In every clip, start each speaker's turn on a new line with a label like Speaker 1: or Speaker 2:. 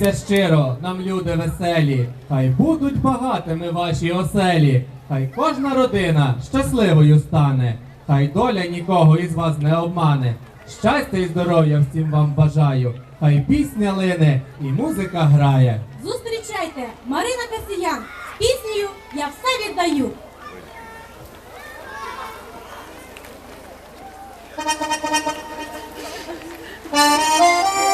Speaker 1: Молімося щиро, нам люди веселі, хай будуть багатими ваші оселі, хай кожна родина щасливою стане, хай доля нікого із вас не обмане. Щастя і здоров'я всім вам бажаю, хай пісня лине і музика грає.
Speaker 2: Зустрічайте, Марина Касіян з піснею Я все віддаю. Thank you.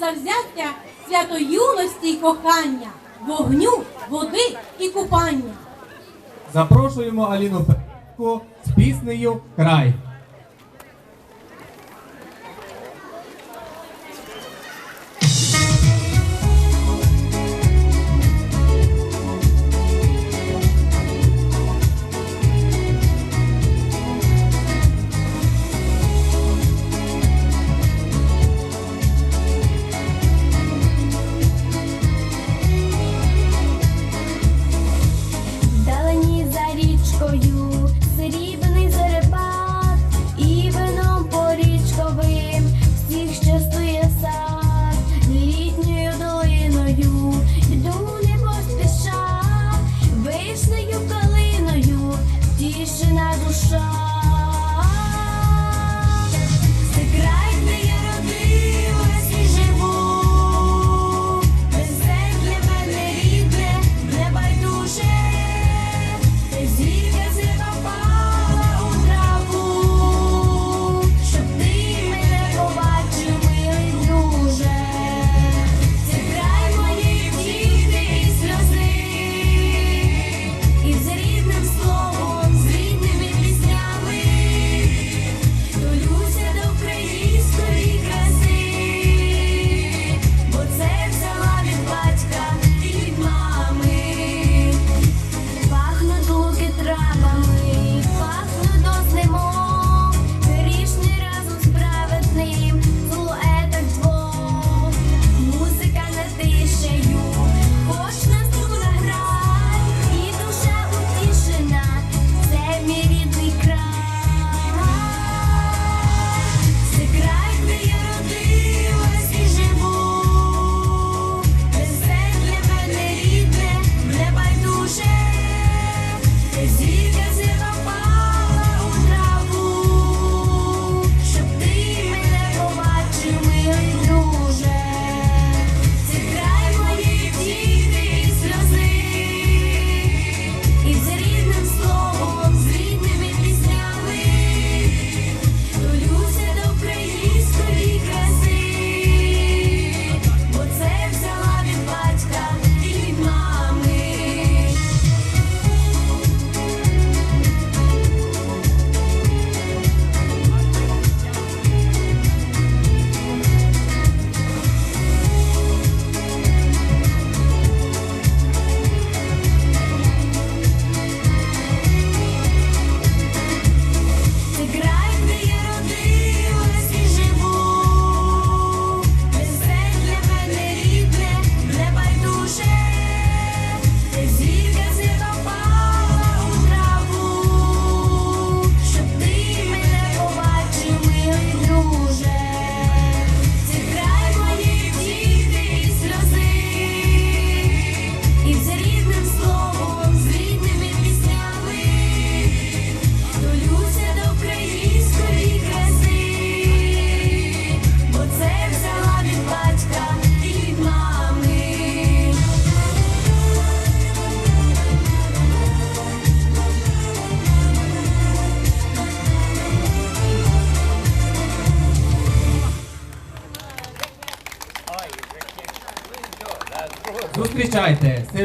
Speaker 2: завзяття, свято юності й кохання, вогню, води і купання.
Speaker 1: Запрошуємо Аліну Петку з піснею Край.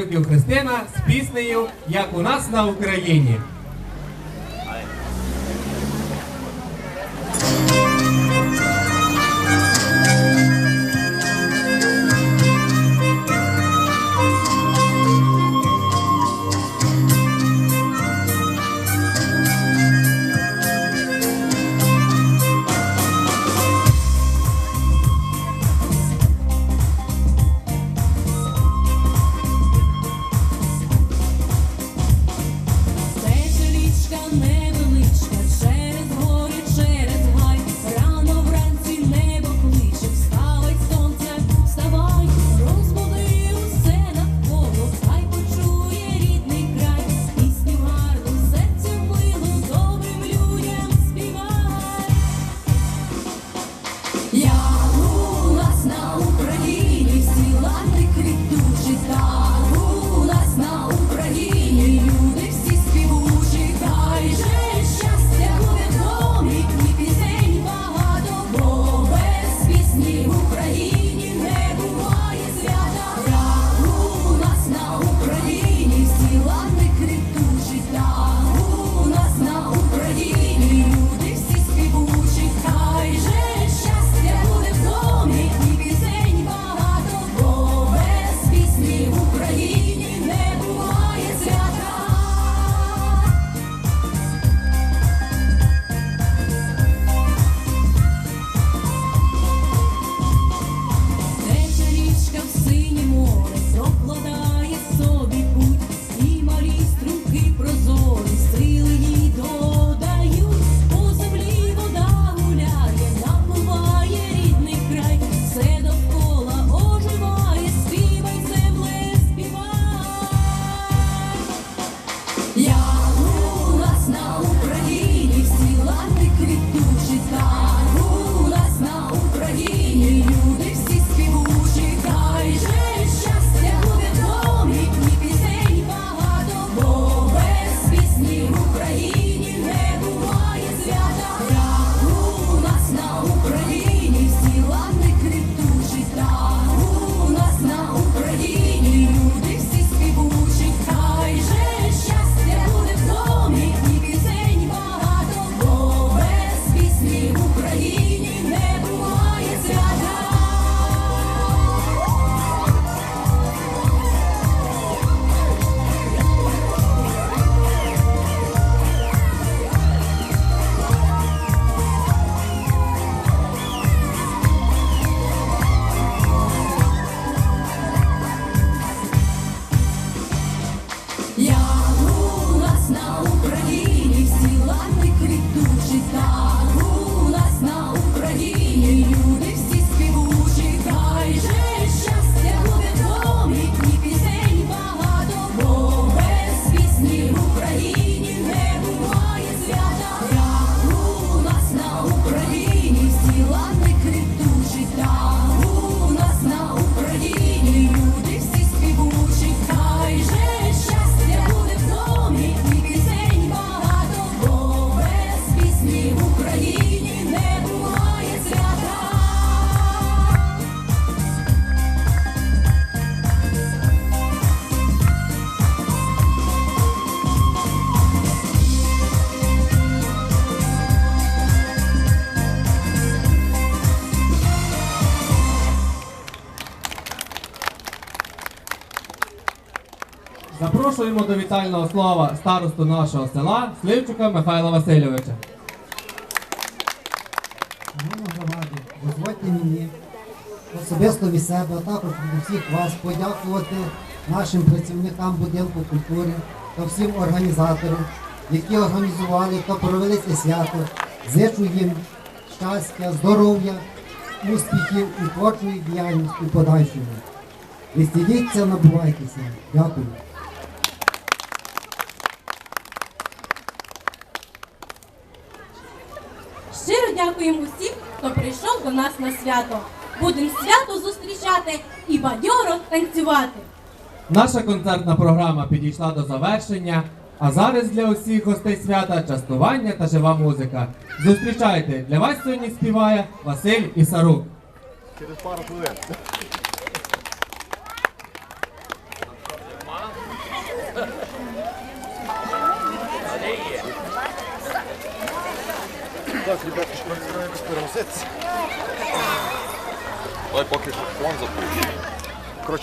Speaker 3: Христина з піснею Як у нас на Україні. Запрошуємо до вітального слова старосту нашого села Сливчука Михайла Васильовича.
Speaker 4: Громаді, дозвольте мені особисто від себе, а також від всіх вас подякувати нашим працівникам будинку культури та всім організаторам, які організували та провели це свято. Зичу їм щастя, здоров'я, успіхів і творчої діяльності у подальшому. Відсидіться, набувайтеся. Дякую.
Speaker 2: тим усім, хто прийшов до нас на свято. Будемо свято зустрічати і бадьоро танцювати.
Speaker 3: Наша концертна програма підійшла до завершення. А зараз для усіх гостей свята частування та жива музика. Зустрічайте для вас сьогодні співає Василь Ісарук.
Speaker 5: Через пару хвилин. Так, ребятки, що ми стараємось переноситися. Давай поки що фон запустимо.